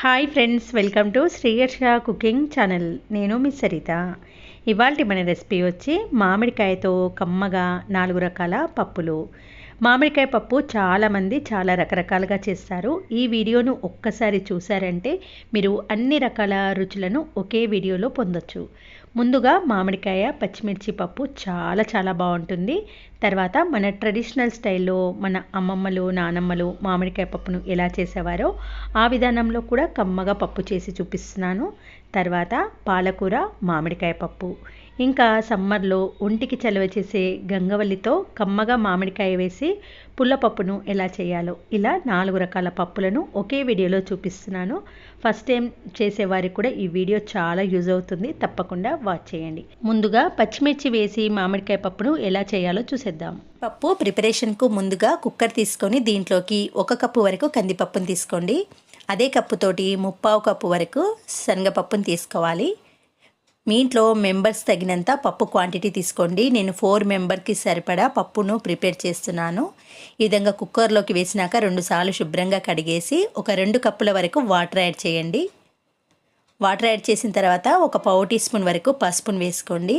Hi friends welcome to Sriharsha cooking channel నేను మీ సరిత. ఇవాళ మన రెసిపీ వచ్చి మామిడికాయతో కమ్మగా నాలుగు రకాల పప్పులు. మామిడికాయ పప్పు చాలామంది చాలా రకరకాలుగా చేస్తారు. ఈ వీడియోను ఒక్కసారి చూసారంటే మీరు అన్ని రకాల రుచులను ఒకే వీడియోలో పొందొచ్చు. ముందుగా మామిడికాయ పచ్చిమిర్చి పప్పు చాలా చాలా బాగుంటుంది. తర్వాత మన ట్రెడిషనల్ స్టైల్లో మన అమ్మమ్మలు నానమ్మలు మామిడికాయ పప్పును ఎలా చేసేవారో ఆ విధానంలో కూడా కమ్మగా పప్పు చేసి చూపిస్తున్నాను. తర్వాత పాలకూర మామిడికాయ పప్పు. ఇంకా సమ్మర్లో ఒంటికి చలవ చేసే గంగవల్లితో కమ్మగా మామిడికాయ వేసి పుల్లపప్పును ఎలా చేయాలో ఇలా నాలుగు రకాల పప్పులను ఒకే వీడియోలో చూపిస్తున్నాను. ఫస్ట్ టైం చేసేవారికి కూడా ఈ వీడియో చాలా యూజ్ అవుతుంది. తప్పకుండా వాచ్ చేయండి. ముందుగా పచ్చిమిర్చి వేసి మామిడికాయ పప్పును ఎలా చేయాలో చూసేద్దాం. పప్పు ప్రిపరేషన్కు ముందుగా కుక్కర్ తీసుకొని దీంట్లోకి ఒక కప్పు వరకు కందిపప్పును తీసుకోండి. అదే కప్పుతోటి ముప్పావు కప్పు వరకు శనగపప్పును తీసుకోవాలి. మీ ఇంట్లో మెంబర్స్ తగినంత పప్పు క్వాంటిటీ తీసుకోండి. నేను ఫోర్ మెంబర్కి సరిపడా పప్పును ప్రిపేర్ చేస్తున్నాను. ఈ విధంగా కుక్కర్లోకి వేసినాక రెండుసార్లు శుభ్రంగా కడిగేసి ఒక రెండు కప్పుల వరకు వాటర్ యాడ్ చేయండి. వాటర్ యాడ్ చేసిన తర్వాత ఒక పావు టీ స్పూన్ వరకు పసుపును వేసుకోండి.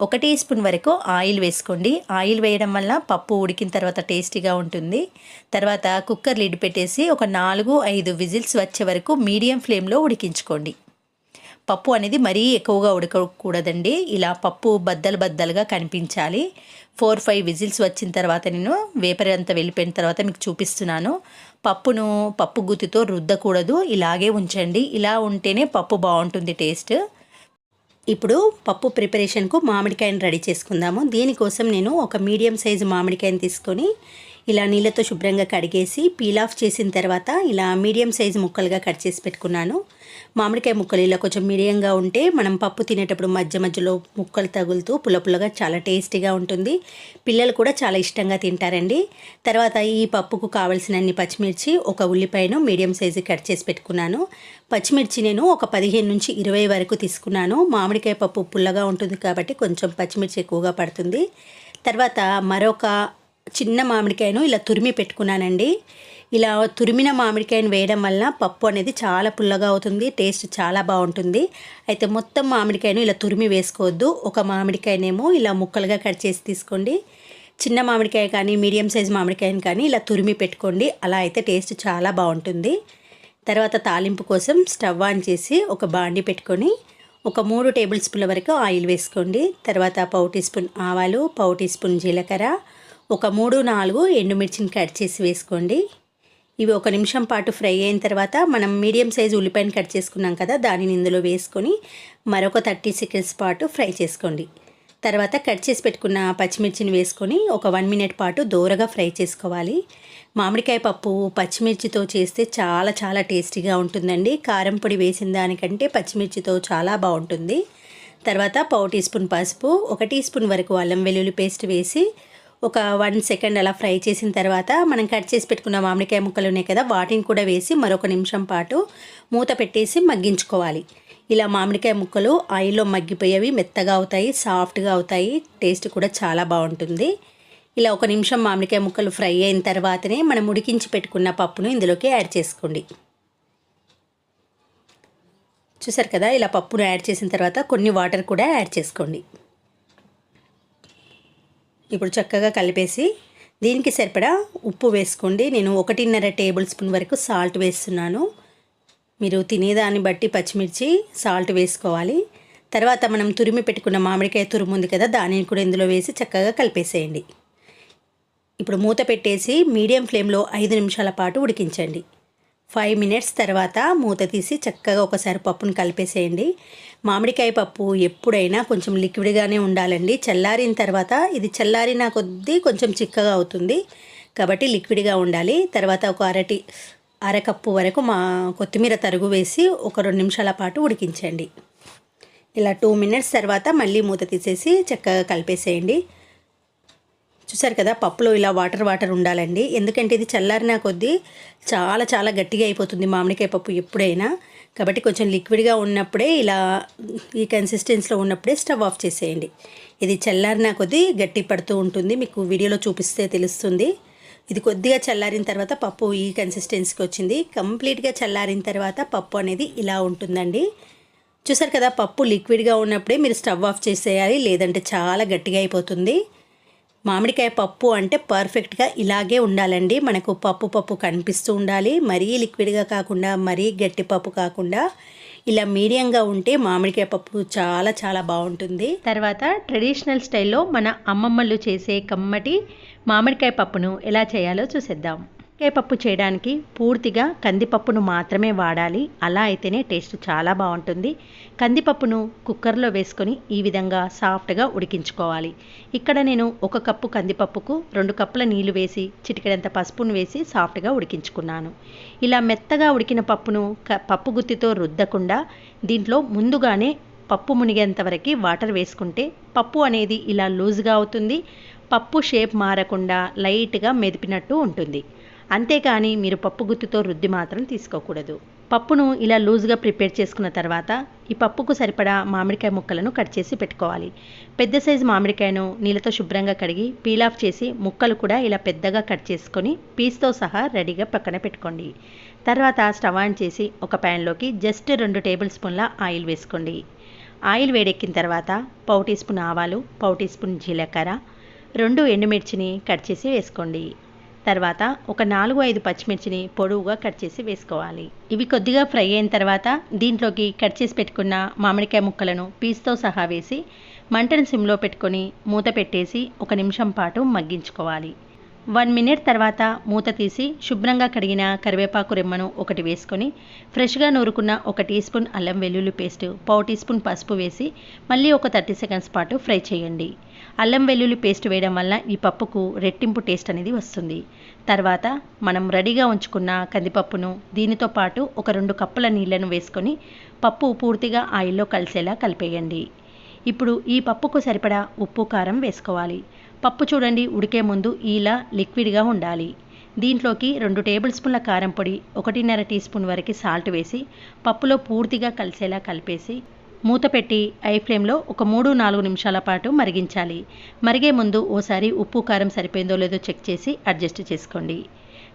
ఒక టీ స్పూన్ వరకు ఆయిల్ వేసుకోండి. ఆయిల్ వేయడం వల్ల పప్పు ఉడికిన తర్వాత టేస్టీగా ఉంటుంది. తర్వాత కుక్కర్ లిడ్ పెట్టేసి ఒక నాలుగు ఐదు విజిల్స్ వచ్చే వరకు మీడియం ఫ్లేమ్లో ఉడికించుకోండి. పప్పు అనేది మరీ ఎక్కువగా ఉడకకూడదండి. ఇలా పప్పు బద్దలు బద్దలుగా కనిపించాలి. ఫోర్ ఫైవ్ విజిల్స్ వచ్చిన తర్వాత నేను వేపర్ అంతా వెళ్ళిపోయిన తర్వాత మీకు చూపిస్తున్నాను. పప్పును పప్పు గుత్తితో రుద్దకూడదు. ఇలాగే ఉంచండి. ఇలా ఉంటేనే పప్పు బాగుంటుంది టేస్ట్. ఇప్పుడు పప్పు ప్రిపరేషన్కు మామిడికాయను రెడీ చేసుకుందాము. దీనికోసం నేను ఒక మీడియం సైజు మామిడికాయను తీసుకొని ఇలా నీళ్ళతో శుభ్రంగా కడిగేసి పీల్ ఆఫ్ చేసిన తర్వాత ఇలా మీడియం సైజ్ ముక్కలుగా కట్ చేసి పెట్టుకున్నాను. మామిడికాయ ముక్కలు ఇలా కొంచెం మీడియంగా ఉంటే మనం పప్పు తినేటప్పుడు మధ్య మధ్యలో ముక్కలు తగులుతూ పుల్ల పుల్లగా చాలా టేస్టీగా ఉంటుంది. పిల్లలు కూడా చాలా ఇష్టంగా తింటారండి. తర్వాత ఈ పప్పుకు కావలసినన్ని పచ్చిమిర్చి ఒక ఉల్లిపాయను మీడియం సైజు కట్ చేసి పెట్టుకున్నాను. పచ్చిమిర్చి నేను ఒక పదిహేను నుంచి ఇరవై వరకు తీసుకున్నాను. మామిడికాయ పప్పు పుల్లగా ఉంటుంది కాబట్టి కొంచెం పచ్చిమిర్చి ఎక్కువగా పడుతుంది. తర్వాత మరొక చిన్న మామిడికాయను ఇలా తురిమి పెట్టుకున్నానండి. ఇలా తురిమిన మామిడికాయను వేయడం వల్ల పప్పు అనేది చాలా పుల్లగా అవుతుంది టేస్ట్ చాలా బాగుంటుంది. అయితే మొత్తం మామిడికాయను ఇలా తురిమి వేసుకోవద్దు. ఒక మామిడికాయనేమో ఇలా ముక్కలుగా కట్ చేసి తీసుకోండి. చిన్న మామిడికాయ కానీ మీడియం సైజ్ మామిడికాయని కానీ ఇలా తురిమి పెట్టుకోండి. అలా అయితే టేస్ట్ చాలా బాగుంటుంది. తర్వాత తాలింపు కోసం స్టవ్ ఆన్ చేసి ఒక బాండి పెట్టుకొని ఒక మూడు టేబుల్ స్పూన్ల వరకు ఆయిల్ వేసుకోండి. తర్వాత పావు టీ స్పూన్ ఆవాలు పావు టీ స్పూన్ జీలకర్ర ఒక మూడు నాలుగు ఎండుమిర్చిని కట్ చేసి వేసుకోండి. ఇవి ఒక నిమిషం పాటు ఫ్రై అయిన తర్వాత మనం మీడియం సైజు ఉల్లిపాయను కట్ చేసుకున్నాం కదా దానిని ఇందులో వేసుకొని మరొక థర్టీ సెకండ్స్ పాటు ఫ్రై చేసుకోండి. తర్వాత కట్ చేసి పెట్టుకున్న పచ్చిమిర్చిని వేసుకొని ఒక వన్ మినిట్ పాటు దూరగా ఫ్రై చేసుకోవాలి. మామిడికాయ పప్పు పచ్చిమిర్చితో చేస్తే చాలా చాలా టేస్టీగా ఉంటుందండి. కారం పొడి వేసిన దానికంటే పచ్చిమిర్చితో చాలా బాగుంటుంది. తర్వాత పావు టీ స్పూన్ పసుపు ఒక టీ స్పూన్ వరకు అల్లం వెల్లుల్లి పేస్ట్ వేసి ఒక వన్ సెకండ్ అలా ఫ్రై చేసిన తర్వాత మనం కట్ చేసి పెట్టుకున్న మామిడికాయ ముక్కలు ఉన్నాయి కదా వాటిని కూడా వేసి మరొక నిమిషం పాటు మూత పెట్టేసి మగ్గించుకోవాలి. ఇలా మామిడికాయ ముక్కలు ఆయిల్లో మగ్గిపోయేవి మెత్తగా అవుతాయి సాఫ్ట్గా అవుతాయి టేస్ట్ కూడా చాలా బాగుంటుంది. ఇలా ఒక నిమిషం మామిడికాయ ముక్కలు ఫ్రై అయిన తర్వాతనే మనం ఉడికించి పెట్టుకున్న పప్పును ఇందులోకి యాడ్ చేసుకోండి. చూసారు కదా ఇలా పప్పును యాడ్ చేసిన తర్వాత కొన్ని వాటర్ కూడా యాడ్ చేసుకోండి. ఇప్పుడు చక్కగా కలిపేసి దీనికి సరిపడా ఉప్పు వేసుకోండి. నేను ఒకటిన్నర టేబుల్ స్పూన్ వరకు సాల్ట్ వేస్తున్నాను. మీరు తినేదాన్ని బట్టి పచ్చిమిర్చి సాల్ట్ వేసుకోవాలి. తర్వాత మనం తురిమి పెట్టుకున్న మామిడికాయ తురుము ఉంది కదా దానిని కూడా ఇందులో వేసి చక్కగా కలిపేసేయండి. ఇప్పుడు మూత పెట్టేసి మీడియం ఫ్లేమ్లో ఐదు నిమిషాల పాటు ఉడికించండి. ఫైవ్ మినిట్స్ తర్వాత మూత తీసి చక్కగా ఒకసారి పప్పును కలిపేసేయండి. మామిడికాయ పప్పు ఎప్పుడైనా కొంచెం లిక్విడ్గానే ఉండాలండి. చల్లారిన తర్వాత ఇది చల్లారిన కొద్దీ కొంచెం చిక్కగా అవుతుంది. కాబట్టి లిక్విడ్గా ఉండాలి. తర్వాత ఒక అరటి అరకప్పు వరకు మా కొత్తిమీర తరుగు వేసి ఒక రెండు నిమిషాల పాటు ఉడికించండి. ఇలా టూ మినిట్స్ తర్వాత మళ్ళీ మూత తీసేసి చక్కగా కలిపేసేయండి. చూసారు కదా పప్పులో ఇలా వాటర్ వాటర్ ఉండాలండి. ఎందుకంటే ఇది చల్లారిన కొద్దీ చాలా చాలా గట్టిగా అయిపోతుంది మామిడికాయ పప్పు ఎప్పుడైనా. కాబట్టి కొంచెం లిక్విడ్గా ఉన్నప్పుడే ఇలా ఈ కన్సిస్టెన్సీలో ఉన్నప్పుడే స్టవ్ ఆఫ్ చేసేయండి. ఇది చల్లారిన కొద్దీ గట్టి పడుతూ ఉంటుంది. మీకు వీడియోలో చూపిస్తే తెలుస్తుంది. ఇది కొద్దిగా చల్లారిన తర్వాత పప్పు ఈ కన్సిస్టెన్సీకి వచ్చింది. కంప్లీట్గా చల్లారిన తర్వాత పప్పు అనేది ఇలా ఉంటుందండి. చూసారు కదా పప్పు లిక్విడ్గా ఉన్నప్పుడే మీరు స్టవ్ ఆఫ్ చేసేయాలి. లేదంటే చాలా గట్టిగా అయిపోతుంది. మామిడికాయ పప్పు అంటే పర్ఫెక్ట్గా ఇలాగే ఉండాలండి. మనకు పప్పు పప్పు కనిపిస్తూ ఉండాలి. మరీ లిక్విడ్గా కాకుండా మరీ గట్టి పప్పు కాకుండా ఇలా మీడియంగా ఉంటే మామిడికాయ పప్పు చాలా చాలా బాగుంటుంది. తర్వాత ట్రెడిషనల్ స్టైల్లో మన అమ్మమ్మలు చేసే కమ్మటి మామిడికాయ పప్పును ఎలా చేయాలో చూసేద్దాం. పప్పు చేయడానికి పూర్తిగా కందిపప్పును మాత్రమే వాడాలి. అలా అయితేనే టేస్ట్ చాలా బాగుంటుంది. కందిపప్పును కుక్కర్లో వేసుకొని ఈ విధంగా సాఫ్ట్గా ఉడికించుకోవాలి. ఇక్కడ నేను ఒక కప్పు కందిపప్పుకు రెండు కప్పుల నీళ్ళు వేసి చిటికెడంత పసుపును వేసి సాఫ్ట్గా ఉడికించుకున్నాను. ఇలా మెత్తగా ఉడికిన పప్పును క పప్పు గుత్తితో రుద్దకుండా దీంట్లో ముందుగానే పప్పు మునిగేంత వరకు వాటర్ వేసుకుంటే పప్పు అనేది ఇలా లూజ్గా అవుతుంది. పప్పు షేప్ మారకుండా లైట్గా మెదిపినట్టు ఉంటుంది. అంతేకాని మీరు పప్పు గుత్తుతో రుద్ది మాత్రం తీసుకోకూడదు. పప్పును ఇలా లూజ్గా ప్రిపేర్ చేసుకున్న తర్వాత ఈ పప్పుకు సరిపడా మామిడికాయ ముక్కలను కట్ చేసి పెట్టుకోవాలి. పెద్ద సైజు మామిడికాయను నీళ్ళతో శుభ్రంగా కడిగి పీల్ ఆఫ్ చేసి ముక్కలు కూడా ఇలా పెద్దగా కట్ చేసుకొని పీస్తో సహా రెడీగా పక్కన పెట్టుకోండి. తర్వాత స్టవ్ ఆన్ చేసి ఒక ప్యాన్లోకి జస్ట్ రెండు టేబుల్ స్పూన్ల ఆయిల్ వేసుకోండి. ఆయిల్ వేడెక్కిన తర్వాత పావు టీ స్పూన్ ఆవాలు పావు టీ స్పూన్ జీలకర్ర రెండు ఎండుమిర్చిని కట్ చేసి వేసుకోండి. తర్వాత ఒక నాలుగు ఐదు పచ్చిమిర్చిని పొడవుగా కట్ చేసి వేసుకోవాలి. ఇవి కొద్దిగా ఫ్రై అయిన తర్వాత దీంట్లోకి కట్ చేసి పెట్టుకున్న మామిడికాయ ముక్కలను పీస్తో సహా వేసి మంటను సిమ్లో పెట్టుకొని మూత పెట్టేసి ఒక నిమిషం పాటు మగ్గించుకోవాలి. వన్ మినిట్ తర్వాత మూత తీసి శుభ్రంగా కడిగిన కరివేపాకు రెమ్మను ఒకటి వేసుకొని ఫ్రెష్గా నూరుకున్న ఒక టీ స్పూన్ అల్లం వెల్లుల్లి పేస్ట్ పావు టీ స్పూన్ పసుపు వేసి మళ్ళీ ఒక థర్టీ సెకండ్స్ పాటు ఫ్రై చేయండి. అల్లం వెల్లుల్లి పేస్ట్ వేయడం వల్ల ఈ పప్పుకు రెట్టింపు టేస్ట్ అనేది వస్తుంది. తర్వాత మనం రెడీగా ఉంచుకున్న కందిపప్పును దీనితో పాటు ఒక రెండు కప్పుల నీళ్ళను వేసుకొని పప్పు పూర్తిగా ఆయిల్లో కలిసేలా కలిపేయండి. ఇప్పుడు ఈ పప్పుకు సరిపడా ఉప్పు కారం వేసుకోవాలి. పప్పు చూడండి ఉడికే ముందు ఇలా లిక్విడ్గా ఉండాలి. దీంట్లోకి రెండు టేబుల్ స్పూన్ల కారం పొడి ఒకటిన్నర టీ స్పూన్ వరకు సాల్ట్ వేసి పప్పులో పూర్తిగా కలిసేలా కలిపేసి మూత పెట్టి ఐ ఫ్లేమ్లో ఒక మూడు నాలుగు నిమిషాల పాటు మరిగించాలి. మరిగే ముందు ఓసారి ఉప్పు కారం సరిపోయిందో లేదో చెక్ చేసి అడ్జస్ట్ చేసుకోండి.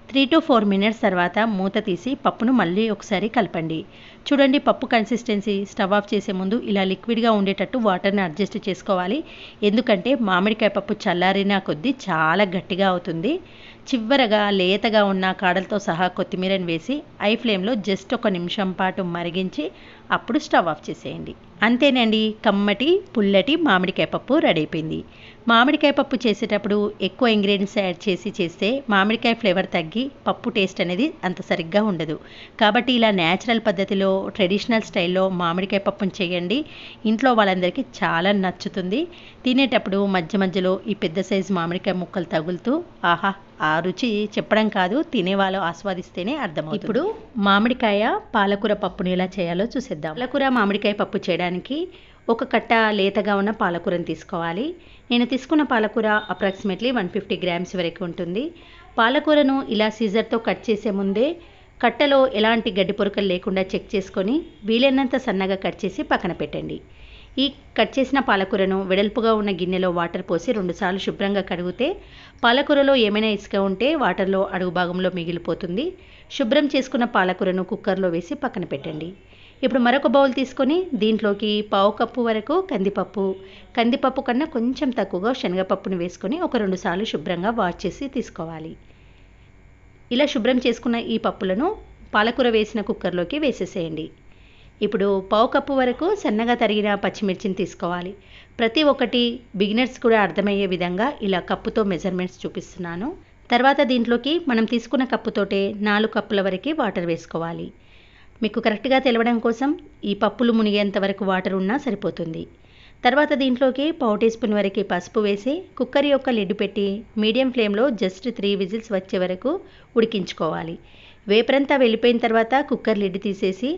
త్రీ టు ఫోర్ మినిట్స్ తర్వాత మూత తీసి పప్పును మళ్ళీ ఒకసారి కలపండి. చూడండి పప్పు కన్సిస్టెన్సీ స్టవ్ ఆఫ్ చేసే ముందు ఇలా లిక్విడ్గా ఉండేటట్టు వాటర్ని అడ్జస్ట్ చేసుకోవాలి. ఎందుకంటే మామిడికాయ పప్పు చల్లారిన కొద్దీ చాలా గట్టిగా అవుతుంది. చివరగా లేతగా ఉన్న కాడలతో సహా కొత్తిమీరని వేసి ఐ ఫ్లేమ్లో జస్ట్ ఒక నిమిషం పాటు మరిగించి అప్పుడు స్టవ్ ఆఫ్ చేసేయండి. అంతేనండి కమ్మటి పుల్లటి మామిడికాయ పప్పు రెడీ అయిపోయింది. మామిడికాయ పప్పు చేసేటప్పుడు ఎక్కువ ఇంగ్రీడియంట్స్ యాడ్ చేసి చేస్తే మామిడికాయ ఫ్లేవర్ తగ్గి పప్పు టేస్ట్ అనేది అంత సరిగ్గా ఉండదు. కాబట్టి ఇలా న్యాచురల్ పద్ధతిలో ట్రెడిషనల్ స్టైల్లో మామిడికాయ పప్పును చేయండి. ఇంట్లో వాళ్ళందరికీ చాలా నచ్చుతుంది. తినేటప్పుడు మధ్య మధ్యలో ఈ పెద్ద సైజు మామిడికాయ ముక్కలు తగులుతూ ఆహా ఆ రుచి చెప్పడం కాదు తినేవాళ్ళు ఆస్వాదిస్తేనే అర్థం ఇప్పుడు మామిడికాయ పాలకూర పప్పుని ఎలా చేయాలో చూసేద్దాం. పాలకూర మామిడికాయ పప్పు చేయడానికి ఒక కట్ట లేతగా ఉన్న పాలకూరని తీసుకోవాలి. నేను తీసుకున్న పాలకూర అప్రాక్సిమేట్లీ వన్ ఫిఫ్టీ గ్రామ్స్ వరకు ఉంటుంది. పాలకూరను ఇలా సీజర్తో కట్ చేసే ముందే కట్టలో ఎలాంటి గడ్డి పొరకలు లేకుండా చెక్ చేసుకొని వీలైనంత సన్నగా కట్ చేసి పక్కన పెట్టండి. ఈ కట్ చేసిన పాలకూరను వెడల్పుగా ఉన్న గిన్నెలో వాటర్ పోసి రెండుసార్లు శుభ్రంగా కడిగితే పాలకూరలో ఏమైనా ఇసుక ఉంటే వాటర్లో అడుగు భాగంలో మిగిలిపోతుంది. శుభ్రం చేసుకున్న పాలకూరను కుక్కర్లో వేసి పక్కన పెట్టండి. ఇప్పుడు మరొక బౌల్ తీసుకొని దీంట్లోకి పావు కప్పు వరకు కందిపప్పు. కందిపప్పు కన్నా కొంచెం తక్కువగా శనగపప్పును వేసుకొని ఒక రెండు సార్లు శుభ్రంగా వాష్ చేసి తీసుకోవాలి. ఇలా శుభ్రం చేసుకున్న ఈ పప్పులను పాలకూర వేసిన కుక్కర్లోకి వేసేసేయండి. ఇప్పుడు పావు కప్పు వరకు సన్నగా తరిగిన పచ్చిమిర్చిని తీసుకోవాలి. ప్రతి ఒక్కటి బిగినర్స్ కూడా అర్థమయ్యే విధంగా ఇలా కప్పుతో మెజర్మెంట్స్ చూపిస్తున్నాను. తర్వాత దీంట్లోకి మనం తీసుకున్న కప్పుతోటే నాలుగు కప్పుల వరకు వాటర్ వేసుకోవాలి. మీకు కరెక్ట్గా తెలవడం కోసం ఈ పప్పులు మునిగేంత వరకు వాటర్ ఉన్నా సరిపోతుంది. తర్వాత దీంట్లోకి పావు టీ స్పూన్ వరకు పసుపు వేసి కుక్కర్ యొక్క లిడ్ పెట్టి మీడియం ఫ్లేమ్లో జస్ట్ త్రీ విజిల్స్ వచ్చే వరకు ఉడికించుకోవాలి. వేపరంతా వెళ్ళిపోయిన తర్వాత కుక్కర్ లిడ్ తీసేసి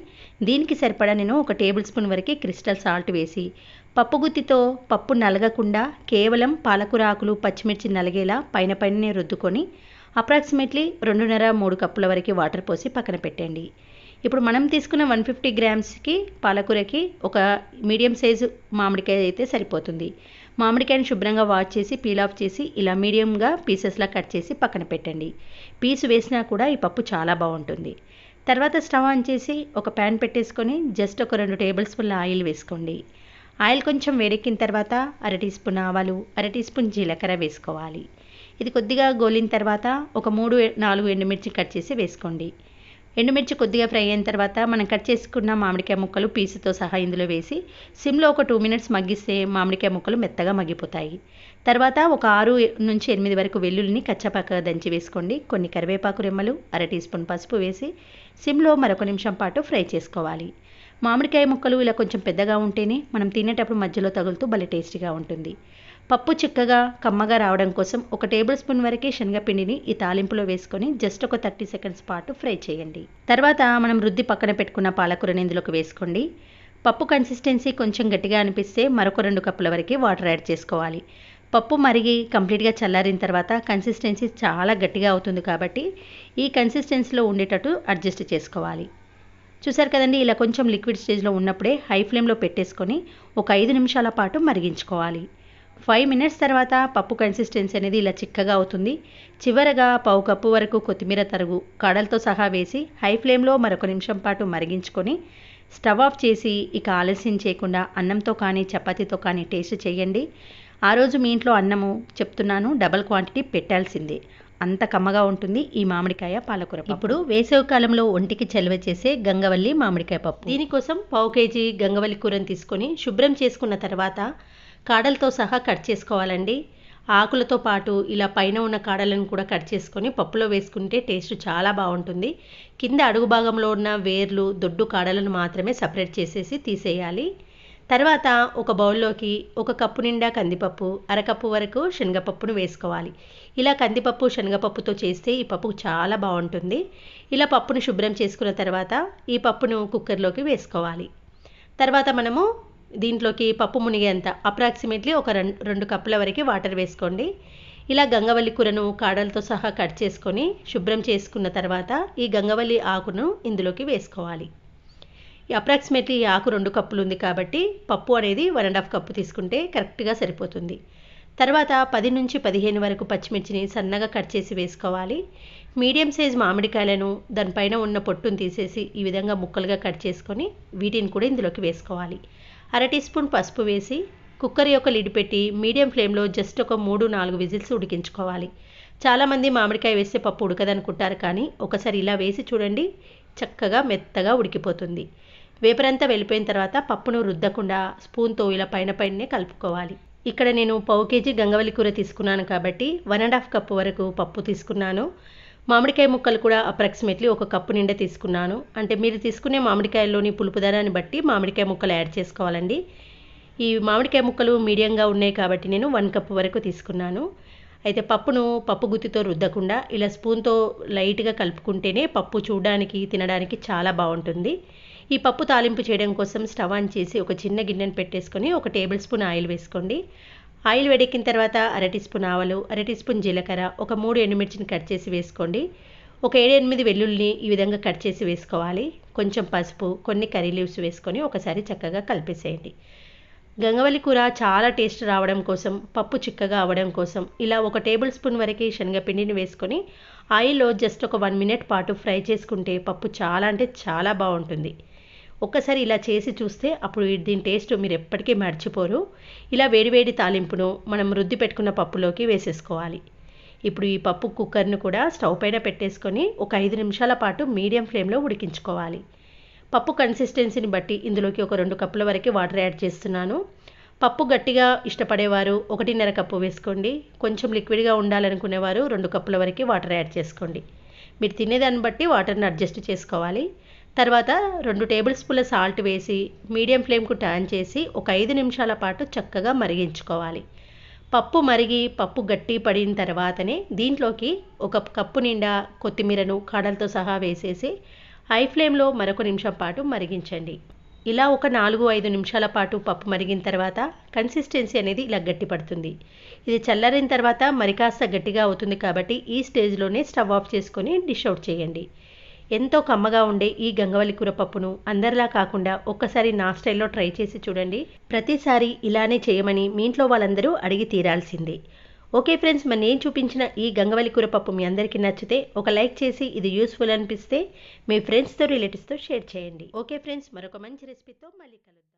దీనికి సరిపడా నేను ఒక టేబుల్ స్పూన్ వరకు క్రిస్టల్ సాల్ట్ వేసి పప్పు గుత్తితో పప్పు నలగకుండా కేవలం పాలకూర ఆకులు పచ్చిమిర్చి నలిగేలా పైన పైననే రుద్దుకొని అప్రాక్సిమేట్లీ రెండున్నర మూడు కప్పుల వరకు వాటర్ పోసి పక్కన పెట్టండి. ఇప్పుడు మనం తీసుకున్న వన్ ఫిఫ్టీ గ్రామ్స్కి పాలకూరకి ఒక మీడియం సైజు మామిడికాయ అయితే సరిపోతుంది. మామిడికాయని శుభ్రంగా వాష్ చేసి పీల్ ఆఫ్ చేసి ఇలా మీడియంగా పీసెస్లా కట్ చేసి పక్కన పెట్టండి. పీసు వేసినా కూడా ఈ పప్పు చాలా బాగుంటుంది. తర్వాత స్టవ్ ఆన్ చేసి ఒక ప్యాన్ పెట్టేసుకొని జస్ట్ ఒక రెండు టేబుల్ స్పూన్ల ఆయిల్ వేసుకోండి. ఆయిల్ కొంచెం వేడెక్కిన తర్వాత అర టీ స్పూన్ ఆవాలు అర టీ స్పూన్ జీలకర్ర వేసుకోవాలి. ఇది కొద్దిగా గోలిన తర్వాత ఒక మూడు నాలుగు ఎండుమిర్చి కట్ చేసి వేసుకోండి. ఎండుమిర్చి కొద్దిగా ఫ్రై అయిన తర్వాత మనం కట్ చేసుకున్న మామిడికాయ ముక్కలు పీసుతో సహా ఇందులో వేసి సిమ్లో ఒక టూ మినిట్స్ మగ్గిస్తే మామిడికాయ ముక్కలు మెత్తగా మగ్గిపోతాయి. తర్వాత ఒక ఆరు నుంచి ఎనిమిది వరకు వెల్లుల్లిని కచ్చపక్కగా దంచి వేసుకోండి. కొన్ని కరివేపాకు రెమ్మలు అర టీ స్పూన్ పసుపు వేసి సిమ్లో మరొక నిమిషం పాటు ఫ్రై చేసుకోవాలి. మామిడికాయ ముక్కలు ఇలా కొంచెం పెద్దగా ఉంటేనే మనం తినేటప్పుడు మధ్యలో తగులుతూ భలే టేస్టీగా ఉంటుంది. పప్పు చిక్కగా కమ్మగా రావడం కోసం ఒక టేబుల్ స్పూన్ వరకే శనగపిండిని ఈ తాలింపులో వేసుకొని జస్ట్ ఒక థర్టీ సెకండ్స్ పాటు ఫ్రై చేయండి. తర్వాత మనం రుద్ది పక్కన పెట్టుకున్న పాలకూరని ఇందులోకి వేసుకోండి. పప్పు కన్సిస్టెన్సీ కొంచెం గట్టిగా అనిపిస్తే మరొక రెండు కప్పుల వరకు వాటర్ యాడ్ చేసుకోవాలి. పప్పు మరిగి కంప్లీట్గా చల్లారిన తర్వాత కన్సిస్టెన్సీ చాలా గట్టిగా అవుతుంది కాబట్టి ఈ కన్సిస్టెన్సీలో ఉండేటట్టు అడ్జస్ట్ చేసుకోవాలి. చూసారు కదండి ఇలా కొంచెం లిక్విడ్ స్టేజ్లో ఉన్నప్పుడే హై ఫ్లేమ్లో పెట్టేసుకొని ఒక ఐదు నిమిషాల పాటు మరిగించుకోవాలి. ఫైవ్ మినిట్స్ తర్వాత పప్పు కన్సిస్టెన్సీ అనేది ఇలా చిక్కగా అవుతుంది. చివరగా పావు కప్పు వరకు కొత్తిమీర తరుగు కాడలతో సహా వేసి హై ఫ్లేమ్లో మరొక నిమిషం పాటు మరిగించుకొని స్టవ్ ఆఫ్ చేసి ఇక ఆలస్యం చేయకుండా అన్నంతో కానీ చపాతీతో కానీ టేస్ట్ చేయండి. ఆ రోజు మీ ఇంట్లో అన్నము చెప్తున్నాను డబల్ క్వాంటిటీ పెట్టాల్సిందే. అంత కమ్మగా ఉంటుంది ఈ మామిడికాయ పాలకూర ఇప్పుడు వేసవి కాలంలో ఒంటికి చలువ చేసే గంగవల్లి మామిడికాయ పప్పు. దీనికోసం పావు కేజీ గంగవల్లి కూరని తీసుకొని శుభ్రం చేసుకున్న తర్వాత కాడలతో సహా కట్ చేసుకోవాలండి. ఆకులతో పాటు ఇలా పైన ఉన్న కాడలను కూడా కట్ చేసుకొని పప్పులో వేసుకుంటే టేస్ట్ చాలా బాగుంటుంది. కింద అడుగు భాగంలో ఉన్న వేర్లు దొడ్డు కాడలను మాత్రమే సపరేట్ చేసేసి తీసేయాలి. తర్వాత ఒక బౌల్లోకి ఒక కప్పు నిండా కందిపప్పు అరకప్పు వరకు శనగపప్పును వేసుకోవాలి. ఇలా కందిపప్పు శనగపప్పుతో చేస్తే ఈ పప్పు చాలా బాగుంటుంది. ఇలా పప్పును శుభ్రం చేసుకున్న తర్వాత ఈ పప్పును కుక్కర్లోకి వేసుకోవాలి. తర్వాత మనము దీంట్లోకి పప్పు మునిగేంత అప్రాక్సిమేట్లీ ఒక రెండు రెండు కప్పుల వరకు వాటర్ వేసుకోండి. ఇలా గంగవల్లి కూరను కాడలతో సహా కట్ చేసుకొని శుభ్రం చేసుకున్న తర్వాత ఈ గంగవల్లి ఆకును ఇందులోకి వేసుకోవాలి. అప్రాక్సిమేట్లీ ఈ ఆకు రెండు కప్పులు ఉంది కాబట్టి పప్పు అనేది వన్ అండ్ హాఫ్ కప్పు తీసుకుంటే కరెక్ట్గా సరిపోతుంది. తర్వాత పది నుంచి పదిహేను వరకు పచ్చిమిర్చిని సన్నగా కట్ చేసి వేసుకోవాలి. మీడియం సైజ్ మామిడికాయలను దానిపైన ఉన్న పొట్టును తీసేసి ఈ విధంగా ముక్కలుగా కట్ చేసుకొని వీటిని కూడా ఇందులోకి వేసుకోవాలి. అర టీ స్పూన్ పసుపు వేసి కుక్కర్ యొక్క లిడ్ పెట్టి మీడియం ఫ్లేమ్లో జస్ట్ ఒక మూడు నాలుగు విజిల్స్ ఉడికించుకోవాలి. చాలామంది మామిడికాయ వేస్తే పప్పు ఉడకదనుకుంటారు కానీ ఒకసారి ఇలా వేసి చూడండి చక్కగా మెత్తగా ఉడికిపోతుంది. వేపరంతా వెళ్ళిపోయిన తర్వాత పప్పును రుద్దకుండా స్పూన్తో ఇలా పైన పైనే కలుపుకోవాలి. ఇక్కడ నేను పావు కేజీ గంగవల్లి కూర తీసుకున్నాను కాబట్టి వన్ అండ్ హాఫ్ కప్పు వరకు పప్పు తీసుకున్నాను. మామిడికాయ ముక్కలు కూడా అప్రాక్సిమేట్లీ ఒక కప్పు నిండా తీసుకున్నాను. అంటే మీరు తీసుకునే మామిడికాయల్లోని పులుపుదరాన్ని బట్టి మామిడికాయ ముక్కలు యాడ్ చేసుకోవాలండి. ఈ మామిడికాయ ముక్కలు మీడియంగా ఉన్నాయి కాబట్టి నేను వన్ కప్పు వరకు తీసుకున్నాను. అయితే పప్పును పప్పు గుత్తితో రుద్దకుండా ఇలా స్పూన్తో లైట్గా కలుపుకుంటేనే పప్పు చూడడానికి తినడానికి చాలా బాగుంటుంది. ఈ పప్పు తాలింపు చేయడం కోసం స్టవ్ ఆన్ చేసి ఒక చిన్న గిన్నెను పెట్టేసుకొని ఒక టేబుల్ స్పూన్ ఆయిల్ వేసుకోండి. ఆయిల్ వేడెక్కిన తర్వాత అరటి స్పూన్ ఆవాలు అరటి స్పూన్ జీలకర్ర ఒక మూడు ఎండుమిర్చిని కట్ చేసి వేసుకోండి. ఒక ఏడు ఎనిమిది వెల్లుల్లిని ఈ విధంగా కట్ చేసి వేసుకోవాలి. కొంచెం పసుపు కొన్ని కర్రీ లీవ్స్ వేసుకొని ఒకసారి చక్కగా కలిపేసేయండి. గంగవల్లి కూర చాలా టేస్ట్ రావడం కోసం పప్పు చిక్కగా అవ్వడం కోసం ఇలా ఒక టేబుల్ స్పూన్ వరకు శనగపిండిని వేసుకొని ఆయిల్లో జస్ట్ ఒక వన్ మినిట్ పాటు ఫ్రై చేసుకుంటే పప్పు చాలా అంటే చాలా బాగుంటుంది. ఒక్కసారి ఇలా చేసి చూస్తే అప్పుడు దీని టేస్ట్ మీరు ఎప్పటికీ మర్చిపోరు. ఇలా వేడివేడి తాలింపును మనం రుద్ది పెట్టుకున్న పప్పులోకి వేసేసుకోవాలి. ఇప్పుడు ఈ పప్పు కుక్కర్ను కూడా స్టవ్ పైన పెట్టేసుకొని ఒక ఐదు నిమిషాల పాటు మీడియం ఫ్లేమ్లో ఉడికించుకోవాలి. పప్పు కన్సిస్టెన్సీని బట్టి ఇందులోకి ఒక రెండు కప్పుల వరకు వాటర్ యాడ్ చేస్తున్నాను. పప్పు గట్టిగా ఇష్టపడేవారు ఒకటిన్నర కప్పు వేసుకోండి. కొంచెం లిక్విడ్గా ఉండాలనుకునేవారు రెండు కప్పుల వరకు వాటర్ యాడ్ చేసుకోండి. మీరు తినేదాన్ని బట్టి వాటర్ని అడ్జస్ట్ చేసుకోవాలి. తర్వాత రెండు టేబుల్ స్పూన్ల సాల్ట్ వేసి మీడియం ఫ్లేమ్కు టర్న్ చేసి ఒక ఐదు నిమిషాల పాటు చక్కగా మరిగించుకోవాలి. పప్పు మరిగి పప్పు గట్టి పడిన తర్వాతనే దీంట్లోకి ఒక కప్పు నిండా కొత్తిమీరను కాడలతో సహా వేసేసి హై ఫ్లేమ్లో మరొక నిమిషం పాటు మరిగించండి. ఇలా ఒక నాలుగు ఐదు నిమిషాల పాటు పప్పు మరిగిన తర్వాత కన్సిస్టెన్సీ అనేది ఇలా గట్టి పడుతుంది. ఇది చల్లారిన తర్వాత మరి కాస్త గట్టిగా అవుతుంది కాబట్టి ఈ స్టేజ్లోనే స్టవ్ ఆఫ్ చేసుకొని డిష్ అవుట్ చేయండి. ఎంతో కమ్మగా ఉండే ఈ గంగవల్లి కూర పప్పును అందరిలా కాకుండా ఒక్కసారి నా స్టైల్లో ట్రై చేసి చూడండి. ప్రతిసారి ఇలానే చేయమని మీ ఇంట్లో వాళ్ళందరూ అడిగి తీరాల్సిందే. ఓకే ఫ్రెండ్స్ మరి నేను చూపించిన ఈ గంగవల్లి కూర పప్పు మీ అందరికీ నచ్చితే ఒక లైక్ చేసి ఇది యూస్ఫుల్ అనిపిస్తే మీ ఫ్రెండ్స్తో రిలేటివ్స్తో షేర్ చేయండి. ఓకే ఫ్రెండ్స్ మరొక మంచి రెసిపీతో మళ్ళీ కలుద్దాం.